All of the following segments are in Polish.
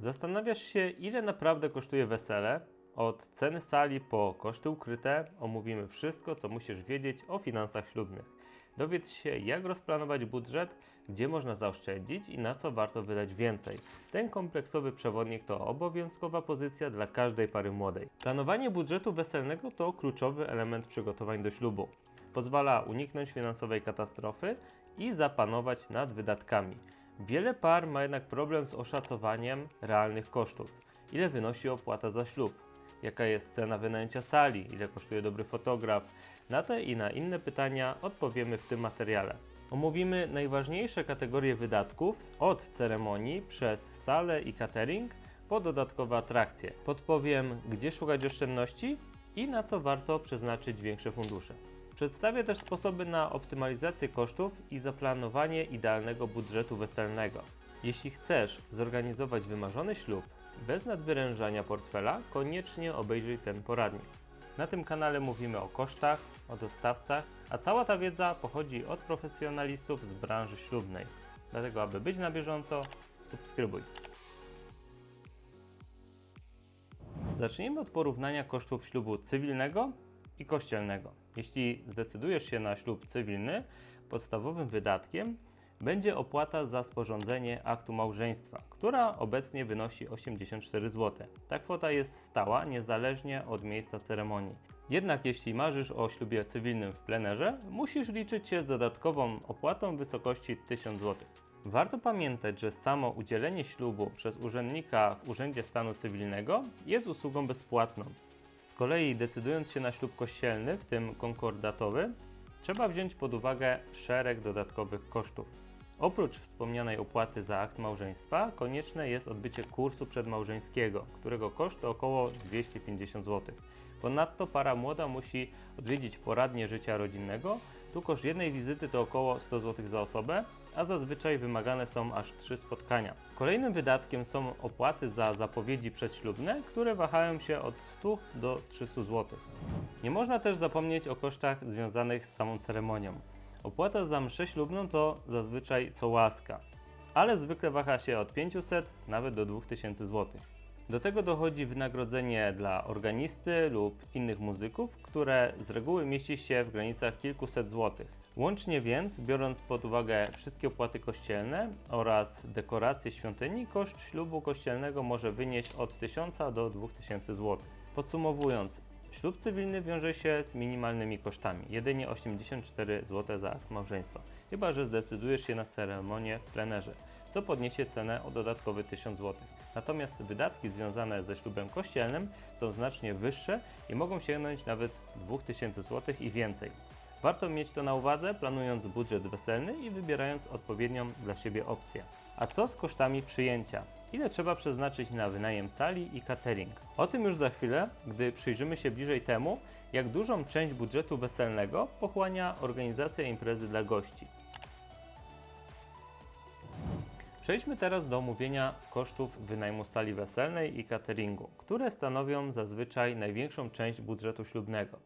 Zastanawiasz się, ile naprawdę kosztuje wesele? Od ceny sali po koszty ukryte omówimy wszystko, co musisz wiedzieć o finansach ślubnych. Dowiedz się, jak rozplanować budżet, gdzie można zaoszczędzić i na co warto wydać więcej. Ten kompleksowy przewodnik to obowiązkowa pozycja dla każdej pary młodej. Planowanie budżetu weselnego to kluczowy element przygotowań do ślubu. Pozwala uniknąć finansowej katastrofy i zapanować nad wydatkami. Wiele par ma jednak problem z oszacowaniem realnych kosztów. Ile wynosi opłata za ślub? Jaka jest cena wynajęcia sali? Ile kosztuje dobry fotograf? Na te i na inne pytania odpowiemy w tym materiale. Omówimy najważniejsze kategorie wydatków od ceremonii przez salę i catering po dodatkowe atrakcje. Podpowiem, gdzie szukać oszczędności i na co warto przeznaczyć większe fundusze. Przedstawię też sposoby na optymalizację kosztów i zaplanowanie idealnego budżetu weselnego. Jeśli chcesz zorganizować wymarzony ślub bez nadwyrężania portfela, koniecznie obejrzyj ten poradnik. Na tym kanale mówimy o kosztach, o dostawcach, a cała ta wiedza pochodzi od profesjonalistów z branży ślubnej. Dlatego, aby być na bieżąco, subskrybuj. Zacznijmy od porównania kosztów ślubu cywilnego i kościelnego. Jeśli zdecydujesz się na ślub cywilny, podstawowym wydatkiem będzie opłata za sporządzenie aktu małżeństwa, która obecnie wynosi 84 zł. Ta kwota jest stała niezależnie od miejsca ceremonii. Jednak jeśli marzysz o ślubie cywilnym w plenerze, musisz liczyć się z dodatkową opłatą w wysokości 1000 zł. Warto pamiętać, że samo udzielenie ślubu przez urzędnika w Urzędzie Stanu Cywilnego jest usługą bezpłatną. Kolei decydując się na ślub kościelny, w tym konkordatowy, trzeba wziąć pod uwagę szereg dodatkowych kosztów. Oprócz wspomnianej opłaty za akt małżeństwa, konieczne jest odbycie kursu przedmałżeńskiego, którego koszt to około 250 zł. Ponadto para młoda musi odwiedzić poradnię życia rodzinnego. Tu koszt jednej wizyty to około 100 zł za osobę, a zazwyczaj wymagane są aż 3 spotkania. Kolejnym wydatkiem są opłaty za zapowiedzi przedślubne, które wahają się od 100 do 300 zł. Nie można też zapomnieć o kosztach związanych z samą ceremonią. Opłata za mszę ślubną to zazwyczaj co łaska, ale zwykle waha się od 500 nawet do 2000 zł. Do tego dochodzi wynagrodzenie dla organisty lub innych muzyków, które z reguły mieści się w granicach kilkuset złotych. Łącznie więc, biorąc pod uwagę wszystkie opłaty kościelne oraz dekoracje świątyni, koszt ślubu kościelnego może wynieść od 1000 do 2000 zł. Podsumowując, ślub cywilny wiąże się z minimalnymi kosztami, jedynie 84 zł za akt małżeństwa, chyba że zdecydujesz się na ceremonię w plenerze, co podniesie cenę o dodatkowy 1000 zł. Natomiast wydatki związane ze ślubem kościelnym są znacznie wyższe i mogą sięgnąć nawet 2000 zł i więcej. Warto mieć to na uwadze, planując budżet weselny i wybierając odpowiednią dla siebie opcję. A co z kosztami przyjęcia? Ile trzeba przeznaczyć na wynajem sali i catering? O tym już za chwilę, gdy przyjrzymy się bliżej temu, jak dużą część budżetu weselnego pochłania organizacja imprezy dla gości. Przejdźmy teraz do omówienia kosztów wynajmu sali weselnej i cateringu, które stanowią zazwyczaj największą część budżetu ślubnego.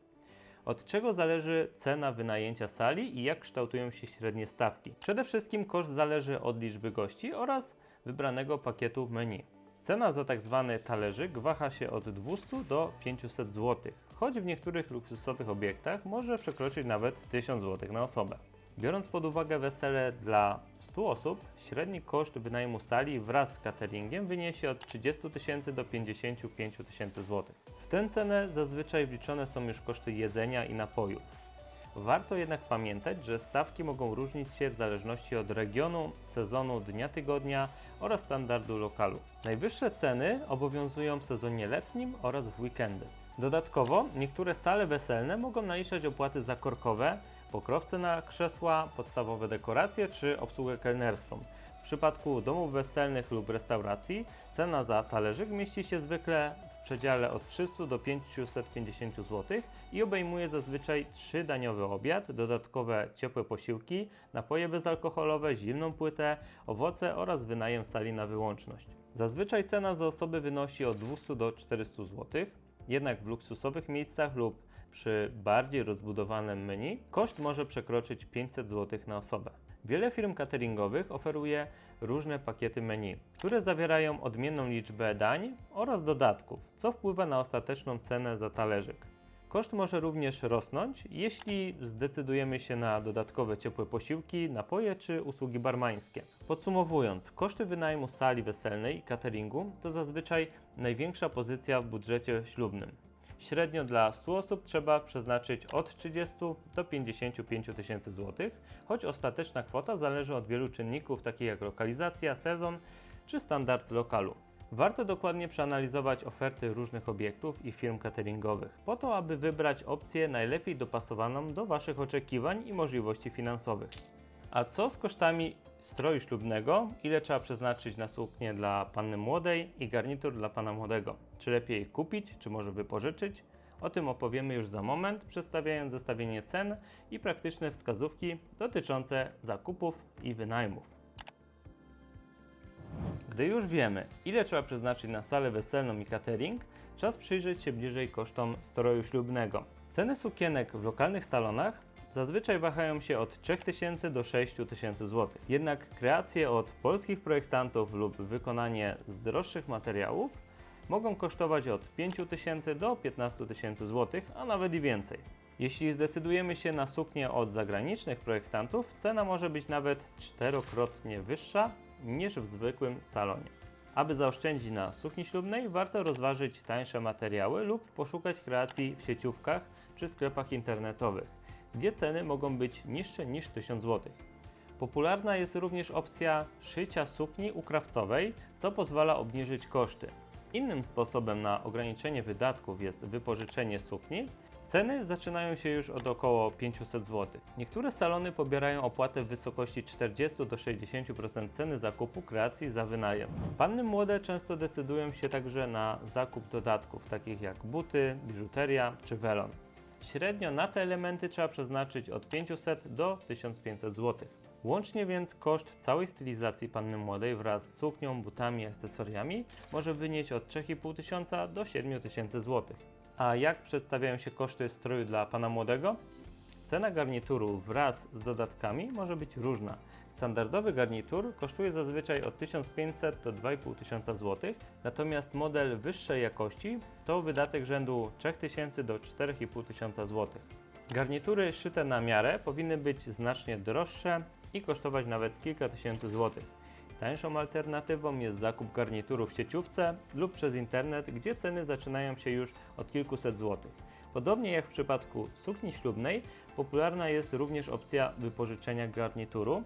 Od czego zależy cena wynajęcia sali i jak kształtują się średnie stawki? Przede wszystkim koszt zależy od liczby gości oraz wybranego pakietu menu. Cena za tzw. talerzyk waha się od 200 do 500 zł, choć w niektórych luksusowych obiektach może przekroczyć nawet 1000 zł na osobę. Biorąc pod uwagę wesele dla 100 osób, średni koszt wynajmu sali wraz z cateringiem wyniesie od 30 tysięcy do 55 tysięcy złotych. W tę cenę zazwyczaj wliczone są już koszty jedzenia i napojów. Warto jednak pamiętać, że stawki mogą różnić się w zależności od regionu, sezonu dnia tygodnia oraz standardu lokalu. Najwyższe ceny obowiązują w sezonie letnim oraz w weekendy. Dodatkowo niektóre sale weselne mogą naliczać opłaty za korkowe, pokrowce na krzesła, podstawowe dekoracje czy obsługę kelnerską. W przypadku domów weselnych lub restauracji cena za talerzyk mieści się zwykle w przedziale od 300 do 550 zł i obejmuje zazwyczaj trzydaniowy obiad, dodatkowe ciepłe posiłki, napoje bezalkoholowe, zimną płytę, owoce oraz wynajem sali na wyłączność. Zazwyczaj cena za osobę wynosi od 200 do 400 zł, jednak w luksusowych miejscach lub przy bardziej rozbudowanym menu koszt może przekroczyć 500 zł na osobę. Wiele firm cateringowych oferuje różne pakiety menu, które zawierają odmienną liczbę dań oraz dodatków, co wpływa na ostateczną cenę za talerzyk. Koszt może również rosnąć, jeśli zdecydujemy się na dodatkowe ciepłe posiłki, napoje czy usługi barmańskie. Podsumowując, koszty wynajmu sali weselnej i cateringu to zazwyczaj największa pozycja w budżecie ślubnym. Średnio dla 100 osób trzeba przeznaczyć od 30 do 55 tysięcy złotych, choć ostateczna kwota zależy od wielu czynników takich jak lokalizacja, sezon czy standard lokalu. Warto dokładnie przeanalizować oferty różnych obiektów i firm cateringowych, po to aby wybrać opcję najlepiej dopasowaną do Waszych oczekiwań i możliwości finansowych. A co z kosztami stroju ślubnego? Ile trzeba przeznaczyć na suknię dla panny młodej i garnitur dla pana młodego? Czy lepiej kupić, czy może wypożyczyć? O tym opowiemy już za moment, przedstawiając zestawienie cen i praktyczne wskazówki dotyczące zakupów i wynajmów. Gdy już wiemy, ile trzeba przeznaczyć na salę weselną i catering, czas przyjrzeć się bliżej kosztom stroju ślubnego. Ceny sukienek w lokalnych salonach zazwyczaj wahają się od 3000 do 6000 zł. Jednak kreacje od polskich projektantów lub wykonanie z droższych materiałów mogą kosztować od 5000 do 15 tysięcy zł, a nawet i więcej. Jeśli zdecydujemy się na suknię od zagranicznych projektantów, cena może być nawet czterokrotnie wyższa niż w zwykłym salonie. Aby zaoszczędzić na sukni ślubnej, warto rozważyć tańsze materiały lub poszukać kreacji w sieciówkach czy sklepach internetowych, gdzie ceny mogą być niższe niż 1000 zł. Popularna jest również opcja szycia sukni ukrawcowej, co pozwala obniżyć koszty. Innym sposobem na ograniczenie wydatków jest wypożyczenie sukni. Ceny zaczynają się już od około 500 zł. Niektóre salony pobierają opłatę w wysokości 40 do 60% ceny zakupu kreacji za wynajem. Panny młode często decydują się także na zakup dodatków, takich jak buty, biżuteria czy welon. Średnio na te elementy trzeba przeznaczyć od 500 do 1500 zł. Łącznie więc koszt całej stylizacji panny młodej wraz z suknią, butami i akcesoriami może wynieść od 3500 do 7000 zł. A jak przedstawiają się koszty stroju dla pana młodego? Cena garnituru wraz z dodatkami może być różna. Standardowy garnitur kosztuje zazwyczaj od 1500 do 2500 zł, natomiast model wyższej jakości to wydatek rzędu 3000 do 4500 zł. Garnitury szyte na miarę powinny być znacznie droższe i kosztować nawet kilka tysięcy złotych. Tańszą alternatywą jest zakup garnituru w sieciówce lub przez internet, gdzie ceny zaczynają się już od kilkuset złotych. Podobnie jak w przypadku sukni ślubnej, popularna jest również opcja wypożyczenia garnituru,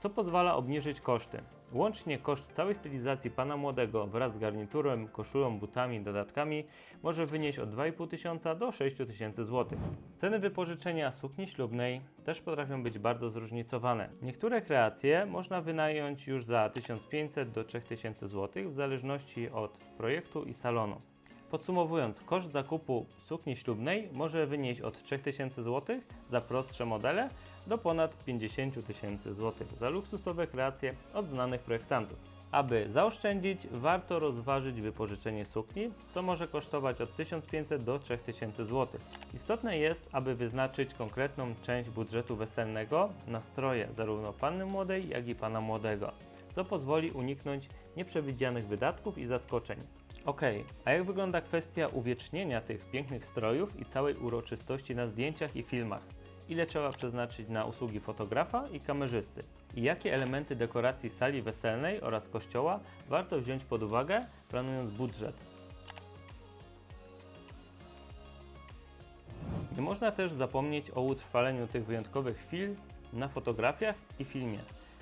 co pozwala obniżyć koszty. Łącznie koszt całej stylizacji pana młodego wraz z garniturem, koszulą, butami dodatkami może wynieść od 2500 do 6000 zł. Ceny wypożyczenia sukni ślubnej też potrafią być bardzo zróżnicowane. Niektóre kreacje można wynająć już za 1500 do 3000 zł w zależności od projektu i salonu. Podsumowując, koszt zakupu sukni ślubnej może wynieść od 3000 zł za prostsze modele do ponad 50 tysięcy złotych za luksusowe kreacje od znanych projektantów. Aby zaoszczędzić, warto rozważyć wypożyczenie sukni, co może kosztować od 1500 do 3000 zł. Istotne jest, aby wyznaczyć konkretną część budżetu weselnego na stroje zarówno panny młodej, jak i pana młodego, co pozwoli uniknąć nieprzewidzianych wydatków i zaskoczeń. Ok, a jak wygląda kwestia uwiecznienia tych pięknych strojów i całej uroczystości na zdjęciach i filmach? Ile trzeba przeznaczyć na usługi fotografa i kamerzysty? I jakie elementy dekoracji sali weselnej oraz kościoła warto wziąć pod uwagę, planując budżet? Nie można też zapomnieć o utrwaleniu tych wyjątkowych chwil na fotografiach i filmie.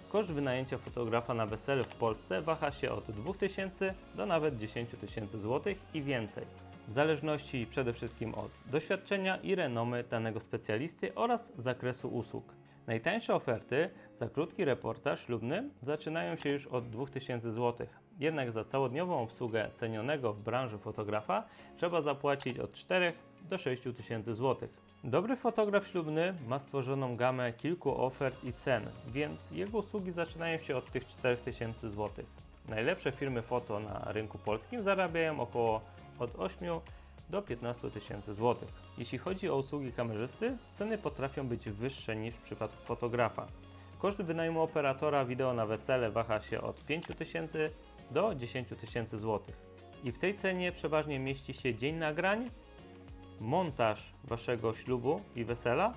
Koszt wynajęcia fotografa na wesele w Polsce waha się od 2000 do nawet 10 tysięcy złotych i więcej, w zależności przede wszystkim od doświadczenia i renomy danego specjalisty oraz zakresu usług. Najtańsze oferty za krótki reportaż ślubny zaczynają się już od 2000 zł. Jednak za całodniową obsługę cenionego w branży fotografa trzeba zapłacić od 4 do 6 tysięcy złotych. Dobry fotograf ślubny ma stworzoną gamę kilku ofert i cen, więc jego usługi zaczynają się od tych 4000 zł. Najlepsze firmy foto na rynku polskim zarabiają około od 8 do 15 tysięcy złotych. Jeśli chodzi o usługi kamerzysty, ceny potrafią być wyższe niż w przypadku fotografa. Koszt wynajmu operatora wideo na wesele waha się od 5000 do 10 tysięcy złotych. I w tej cenie przeważnie mieści się dzień nagrań, montaż waszego ślubu i wesela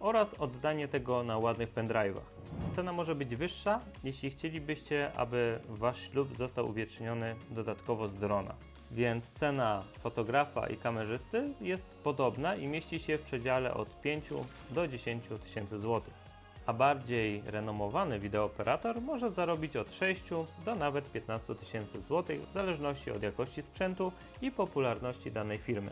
oraz oddanie tego na ładnych pendrive'ach. Cena może być wyższa, jeśli chcielibyście, aby wasz ślub został uwieczniony dodatkowo z drona. Więc cena fotografa i kamerzysty jest podobna i mieści się w przedziale od 5 do 10 tysięcy złotych. A bardziej renomowany wideooperator może zarobić od 6 do nawet 15 tysięcy złotych w zależności od jakości sprzętu i popularności danej firmy.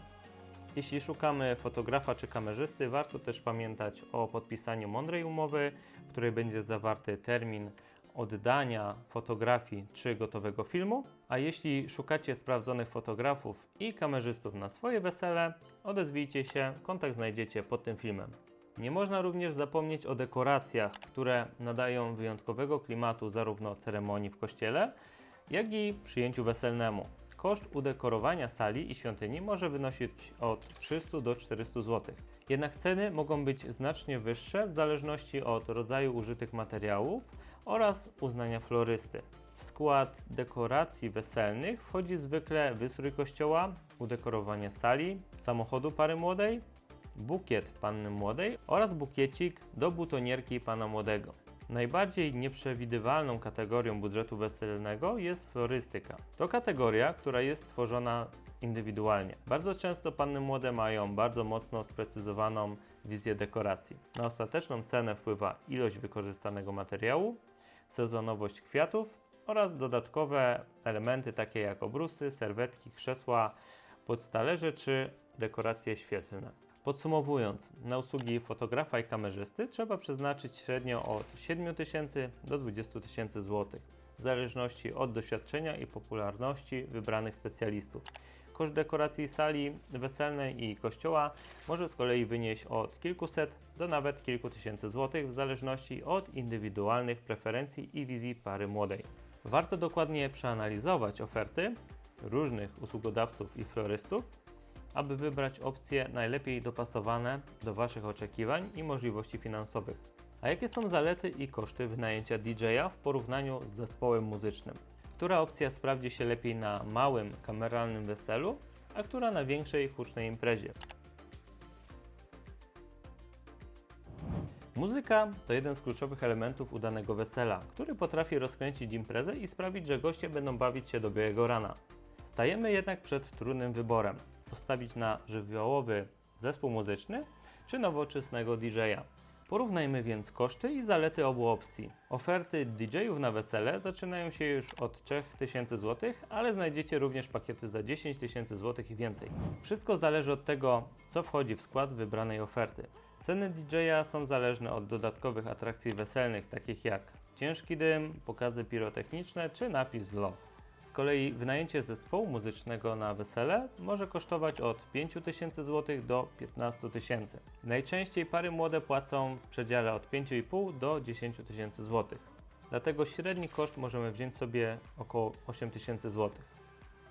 Jeśli szukamy fotografa czy kamerzysty, warto też pamiętać o podpisaniu mądrej umowy, w której będzie zawarty termin oddania fotografii czy gotowego filmu. A jeśli szukacie sprawdzonych fotografów i kamerzystów na swoje wesele, odezwijcie się, kontakt znajdziecie pod tym filmem. Nie można również zapomnieć o dekoracjach, które nadają wyjątkowego klimatu zarówno ceremonii w kościele, jak i przyjęciu weselnemu. Koszt udekorowania sali i świątyni może wynosić od 300 do 400 zł. Jednak ceny mogą być znacznie wyższe w zależności od rodzaju użytych materiałów oraz uznania florysty. W skład dekoracji weselnych wchodzi zwykle wystrój kościoła, udekorowanie sali, samochodu pary młodej, bukiet panny młodej oraz bukiecik do butonierki pana młodego. Najbardziej nieprzewidywalną kategorią budżetu weselnego jest florystyka. To kategoria, która jest tworzona indywidualnie. Bardzo często panny młode mają bardzo mocno sprecyzowaną wizję dekoracji. Na ostateczną cenę wpływa ilość wykorzystanego materiału, sezonowość kwiatów oraz dodatkowe elementy takie jak obrusy, serwetki, krzesła, podtalerze czy dekoracje świetlne. Podsumowując, na usługi fotografa i kamerzysty trzeba przeznaczyć średnio od 7 tysięcy do 20 tysięcy złotych, w zależności od doświadczenia i popularności wybranych specjalistów. Koszt dekoracji sali weselnej i kościoła może z kolei wynieść od kilkuset do nawet kilku tysięcy złotych, w zależności od indywidualnych preferencji i wizji pary młodej. Warto dokładnie przeanalizować oferty różnych usługodawców i florystów, aby wybrać opcje najlepiej dopasowane do Waszych oczekiwań i możliwości finansowych. A jakie są zalety i koszty wynajęcia DJ-a w porównaniu z zespołem muzycznym? Która opcja sprawdzi się lepiej na małym, kameralnym weselu, a która na większej, hucznej imprezie? Muzyka to jeden z kluczowych elementów udanego wesela, który potrafi rozkręcić imprezę i sprawić, że goście będą bawić się do białego rana. Stajemy jednak przed trudnym wyborem: postawić na żywiołowy zespół muzyczny czy nowoczesnego DJ-a. Porównajmy więc koszty i zalety obu opcji. Oferty DJ-ów na wesele zaczynają się już od 3000 zł, ale znajdziecie również pakiety za 10 tysięcy zł i więcej. Wszystko zależy od tego, co wchodzi w skład wybranej oferty. Ceny DJ-a są zależne od dodatkowych atrakcji weselnych, takich jak ciężki dym, pokazy pirotechniczne czy napis love. Kolei wynajęcie zespołu muzycznego na wesele może kosztować od 5000 zł do 15 tysięcy. Najczęściej pary młode płacą w przedziale od 5,5 do 10 tysięcy zł. Dlatego średni koszt możemy wziąć sobie około 8000 zł.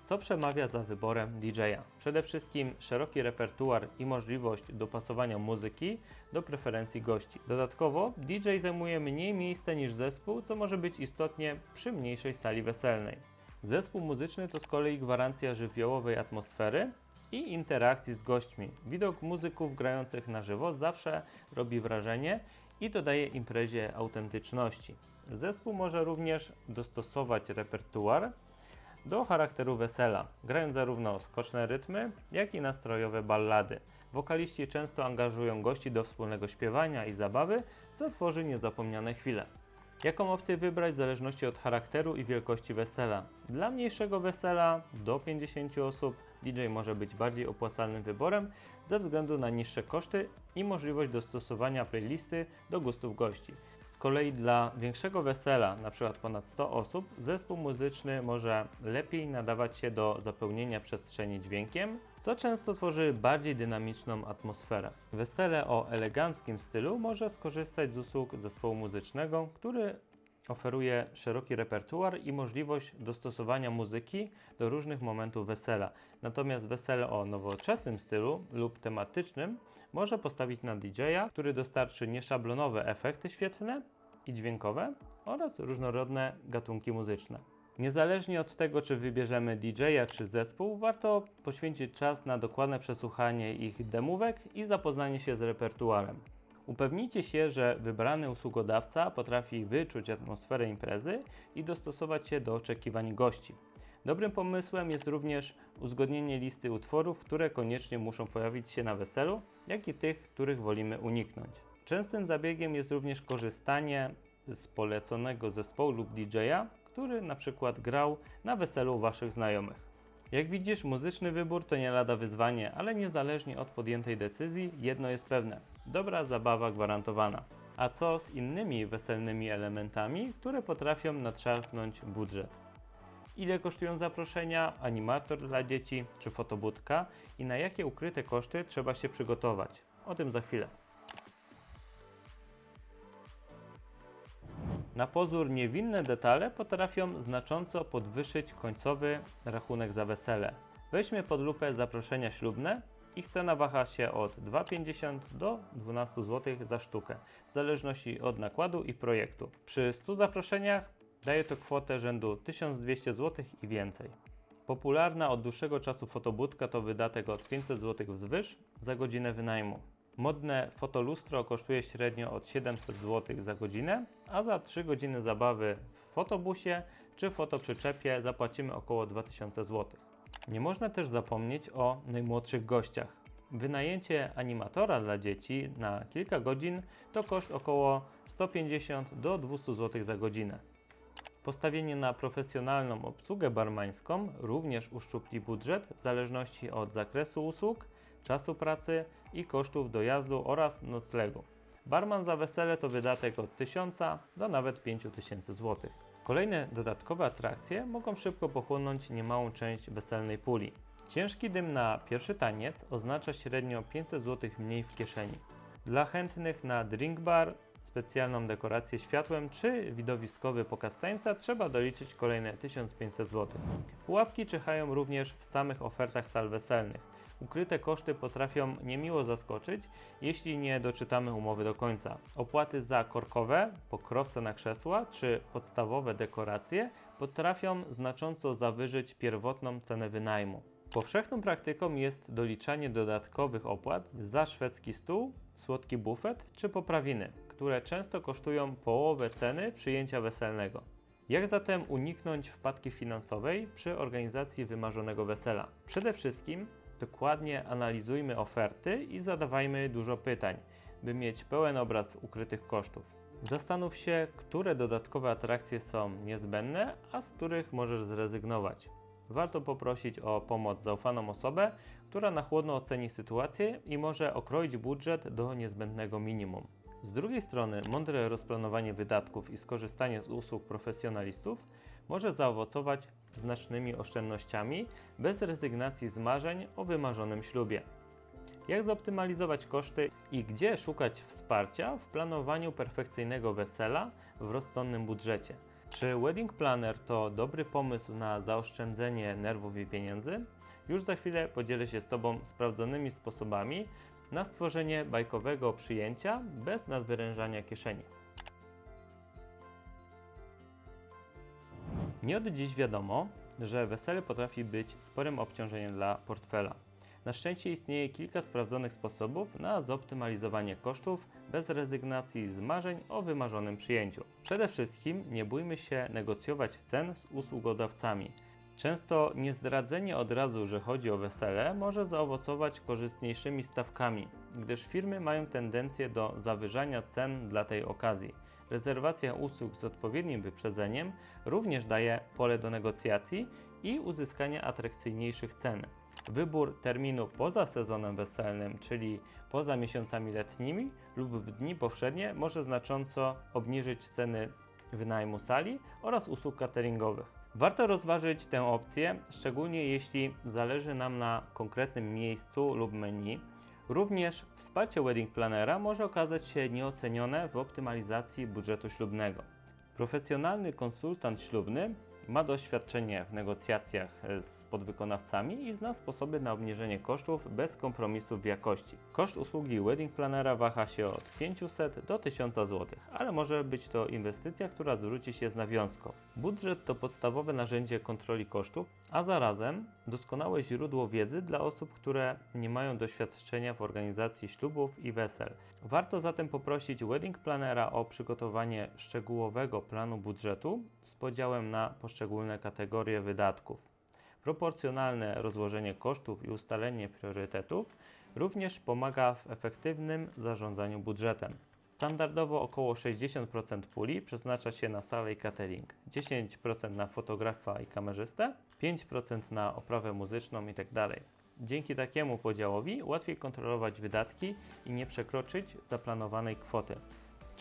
Co przemawia za wyborem DJ-a? Przede wszystkim szeroki repertuar i możliwość dopasowania muzyki do preferencji gości. Dodatkowo DJ zajmuje mniej miejsca niż zespół, co może być istotnie przy mniejszej sali weselnej. Zespół muzyczny to z kolei gwarancja żywiołowej atmosfery i interakcji z gośćmi. Widok muzyków grających na żywo zawsze robi wrażenie i dodaje imprezie autentyczności. Zespół może również dostosować repertuar do charakteru wesela, grając zarówno skoczne rytmy, jak i nastrojowe ballady. Wokaliści często angażują gości do wspólnego śpiewania i zabawy, co tworzy niezapomniane chwile. Jaką opcję wybrać w zależności od charakteru i wielkości wesela? Dla mniejszego wesela do 50 osób DJ może być bardziej opłacalnym wyborem ze względu na niższe koszty i możliwość dostosowania playlisty do gustów gości. Z kolei dla większego wesela, np. ponad 100 osób, zespół muzyczny może lepiej nadawać się do zapełnienia przestrzeni dźwiękiem, co często tworzy bardziej dynamiczną atmosferę. Wesele o eleganckim stylu może skorzystać z usług zespołu muzycznego, który oferuje szeroki repertuar i możliwość dostosowania muzyki do różnych momentów wesela. Natomiast wesele o nowoczesnym stylu lub tematycznym może postawić na DJ-a, który dostarczy nieszablonowe efekty świetlne i dźwiękowe oraz różnorodne gatunki muzyczne. Niezależnie od tego, czy wybierzemy DJ-a czy zespół, warto poświęcić czas na dokładne przesłuchanie ich demówek i zapoznanie się z repertuarem. Upewnijcie się, że wybrany usługodawca potrafi wyczuć atmosferę imprezy i dostosować się do oczekiwań gości. Dobrym pomysłem jest również uzgodnienie listy utworów, które koniecznie muszą pojawić się na weselu, jak i tych, których wolimy uniknąć. Częstym zabiegiem jest również korzystanie z poleconego zespołu lub DJ-a, który na przykład grał na weselu waszych znajomych. Jak widzisz, muzyczny wybór to nie lada wyzwanie, ale niezależnie od podjętej decyzji, jedno jest pewne: dobra zabawa gwarantowana. A co z innymi weselnymi elementami, które potrafią nadszarpnąć budżet? Ile kosztują zaproszenia, animator dla dzieci czy fotobudka i na jakie ukryte koszty trzeba się przygotować? O tym za chwilę. Na pozór niewinne detale potrafią znacząco podwyższyć końcowy rachunek za wesele. Weźmy pod lupę zaproszenia ślubne. Ich cena waha się od 2,50 do 12 zł za sztukę, w zależności od nakładu i projektu. Przy 100 zaproszeniach daje to kwotę rzędu 1200 zł i więcej. Popularna od dłuższego czasu fotobudka to wydatek od 500 zł wzwyż za godzinę wynajmu. Modne fotolustro kosztuje średnio od 700 zł za godzinę, a za 3 godziny zabawy w fotobusie czy fotoprzyczepie zapłacimy około 2000 zł. Nie można też zapomnieć o najmłodszych gościach. Wynajęcie animatora dla dzieci na kilka godzin to koszt około 150 do 200 zł za godzinę. Postawienie na profesjonalną obsługę barmańską również uszczupli budżet w zależności od zakresu usług, czasu pracy i kosztów dojazdu oraz noclegu. Barman za wesele to wydatek od 1000 do nawet 5000 zł. Kolejne dodatkowe atrakcje mogą szybko pochłonąć niemałą część weselnej puli. Ciężki dym na pierwszy taniec oznacza średnio 500 zł mniej w kieszeni. Dla chętnych na drink bar, specjalną dekorację światłem czy widowiskowy pokaz tańca trzeba doliczyć kolejne 1500 zł. Pułapki czyhają również w samych ofertach sal weselnych. Ukryte koszty potrafią niemiło zaskoczyć, jeśli nie doczytamy umowy do końca. Opłaty za korkowe, pokrowce na krzesła czy podstawowe dekoracje potrafią znacząco zawyżyć pierwotną cenę wynajmu. Powszechną praktyką jest doliczanie dodatkowych opłat za szwedzki stół, słodki bufet czy poprawiny, które często kosztują połowę ceny przyjęcia weselnego. Jak zatem uniknąć wpadki finansowej przy organizacji wymarzonego wesela? Przede wszystkim dokładnie analizujmy oferty i zadawajmy dużo pytań, by mieć pełen obraz ukrytych kosztów. Zastanów się, które dodatkowe atrakcje są niezbędne, a z których możesz zrezygnować. Warto poprosić o pomoc zaufaną osobę, która na chłodno oceni sytuację i może okroić budżet do niezbędnego minimum. Z drugiej strony, mądre rozplanowanie wydatków i skorzystanie z usług profesjonalistów może zaowocować znacznymi oszczędnościami bez rezygnacji z marzeń o wymarzonym ślubie. Jak zoptymalizować koszty i gdzie szukać wsparcia w planowaniu perfekcyjnego wesela w rozsądnym budżecie? Czy wedding planner to dobry pomysł na zaoszczędzenie nerwów i pieniędzy? Już za chwilę podzielę się z Tobą sprawdzonymi sposobami na stworzenie bajkowego przyjęcia bez nadwyrężania kieszeni. Nie od dziś wiadomo, że wesele potrafi być sporym obciążeniem dla portfela. Na szczęście istnieje kilka sprawdzonych sposobów na zoptymalizowanie kosztów bez rezygnacji z marzeń o wymarzonym przyjęciu. Przede wszystkim nie bójmy się negocjować cen z usługodawcami. Często niezdradzenie od razu, że chodzi o wesele, może zaowocować korzystniejszymi stawkami, gdyż firmy mają tendencję do zawyżania cen dla tej okazji. Rezerwacja usług z odpowiednim wyprzedzeniem również daje pole do negocjacji i uzyskania atrakcyjniejszych cen. Wybór terminu poza sezonem weselnym, czyli poza miesiącami letnimi lub w dni powszednie, może znacząco obniżyć ceny wynajmu sali oraz usług cateringowych. Warto rozważyć tę opcję, szczególnie jeśli zależy nam na konkretnym miejscu lub menu. Również wsparcie wedding planera może okazać się nieocenione w optymalizacji budżetu ślubnego. Profesjonalny konsultant ślubny ma doświadczenie w negocjacjach z podwykonawcami i zna sposoby na obniżenie kosztów bez kompromisów w jakości. Koszt usługi wedding planera waha się od 500 do 1000 zł, ale może być to inwestycja, która zwróci się z nawiązką. Budżet to podstawowe narzędzie kontroli kosztów, a zarazem doskonałe źródło wiedzy dla osób, które nie mają doświadczenia w organizacji ślubów i wesel. Warto zatem poprosić wedding planera o przygotowanie szczegółowego planu budżetu z podziałem na poszczególne kategorie wydatków. Proporcjonalne rozłożenie kosztów i ustalenie priorytetów również pomaga w efektywnym zarządzaniu budżetem. Standardowo około 60% puli przeznacza się na salę i catering, 10% na fotografa i kamerzystę, 5% na oprawę muzyczną itd. Dzięki takiemu podziałowi łatwiej kontrolować wydatki i nie przekroczyć zaplanowanej kwoty.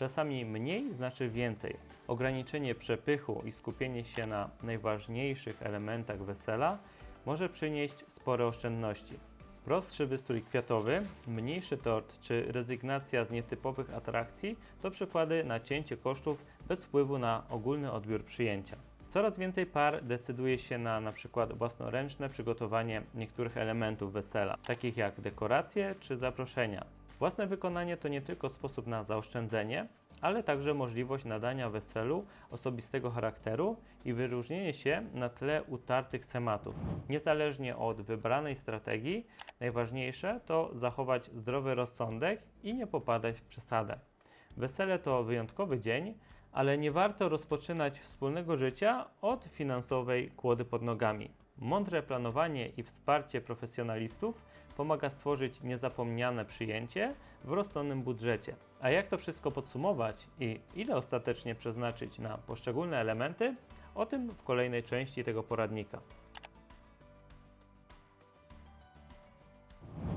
Czasami mniej znaczy więcej. Ograniczenie przepychu i skupienie się na najważniejszych elementach wesela może przynieść spore oszczędności. Prostszy wystrój kwiatowy, mniejszy tort czy rezygnacja z nietypowych atrakcji to przykłady na cięcie kosztów bez wpływu na ogólny odbiór przyjęcia. Coraz więcej par decyduje się na przykład własnoręczne przygotowanie niektórych elementów wesela, takich jak dekoracje czy zaproszenia. Własne wykonanie to nie tylko sposób na zaoszczędzenie, ale także możliwość nadania weselu osobistego charakteru i wyróżnienie się na tle utartych schematów. Niezależnie od wybranej strategii, najważniejsze to zachować zdrowy rozsądek i nie popadać w przesadę. Wesele to wyjątkowy dzień, ale nie warto rozpoczynać wspólnego życia od finansowej kłody pod nogami. Mądre planowanie i wsparcie profesjonalistów pomaga stworzyć niezapomniane przyjęcie w rozsądnym budżecie. A jak to wszystko podsumować i ile ostatecznie przeznaczyć na poszczególne elementy? O tym w kolejnej części tego poradnika.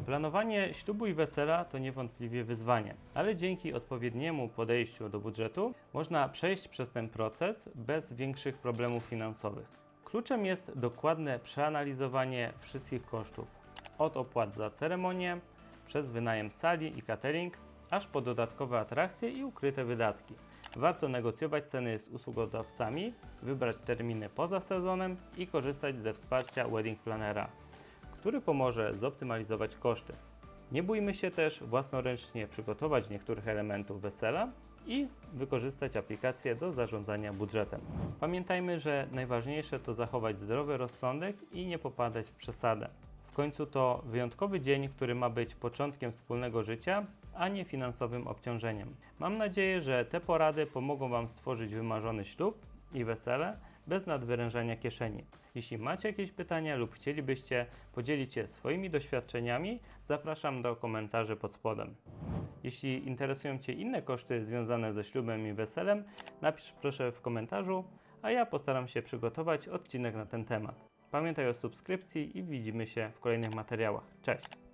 Planowanie ślubu i wesela to niewątpliwie wyzwanie, ale dzięki odpowiedniemu podejściu do budżetu można przejść przez ten proces bez większych problemów finansowych. Kluczem jest dokładne przeanalizowanie wszystkich kosztów, od opłat za ceremonię, przez wynajem sali i catering, aż po dodatkowe atrakcje i ukryte wydatki. Warto negocjować ceny z usługodawcami, wybrać terminy poza sezonem i korzystać ze wsparcia wedding planera który pomoże zoptymalizować koszty. Nie bójmy się też własnoręcznie przygotować niektórych elementów wesela i wykorzystać aplikację do zarządzania budżetem. Pamiętajmy, że najważniejsze to zachować zdrowy rozsądek i nie popadać w przesadę. Końcu to wyjątkowy dzień, który ma być początkiem wspólnego życia, a nie finansowym obciążeniem. Mam nadzieję, że te porady pomogą Wam stworzyć wymarzony ślub i wesele bez nadwyrężania kieszeni. Jeśli macie jakieś pytania lub chcielibyście podzielić się swoimi doświadczeniami, zapraszam do komentarzy pod spodem. Jeśli interesują Cię inne koszty związane ze ślubem i weselem, napisz proszę w komentarzu, a ja postaram się przygotować odcinek na ten temat. Pamiętaj o subskrypcji i widzimy się w kolejnych materiałach. Cześć!